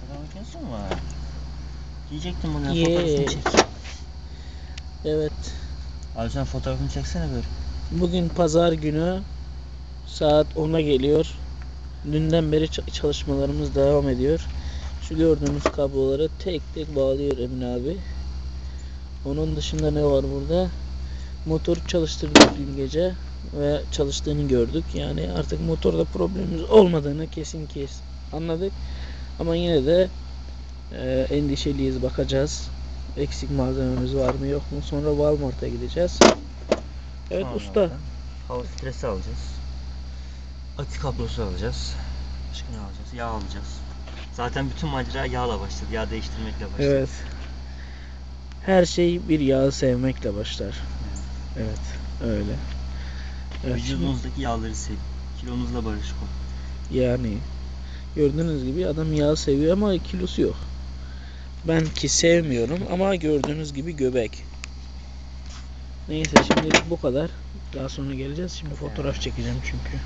makinesi mi var? Diyecektim bunu Ye. fotoğrafını çek. Evet. Abi sen fotoğrafını çeksene böyle. Bugün pazar günü saat 10'a geliyor. Dünden beri çalışmalarımız devam ediyor. Şu gördüğünüz kabloları tek tek bağlıyor Emin abi. Onun dışında ne var burada? Motor çalıştırdık dün gece ve çalıştığını gördük. Yani artık motorda problemimiz olmadığını kesin kes anladık. Ama yine de e, endişeliyiz bakacağız. Eksik malzememiz var mı yok mu? Sonra Walmart'a gideceğiz. Evet Sonra usta. Hava filtresi alacağız. Akü kablosu alacağız. Başka ne alacağız? Yağ alacağız. Zaten bütün macera yağla başladı. Yağ değiştirmekle başladı. Evet. Her şey bir yağı sevmekle başlar. Evet, öyle. Evet, Vücudunuzdaki yağları sev. Kilonuzla barışık ol. yani gördüğünüz gibi adam yağ seviyor ama kilosu yok. Ben ki sevmiyorum ama gördüğünüz gibi göbek. Neyse şimdilik bu kadar. Daha sonra geleceğiz. Şimdi fotoğraf çekeceğim çünkü.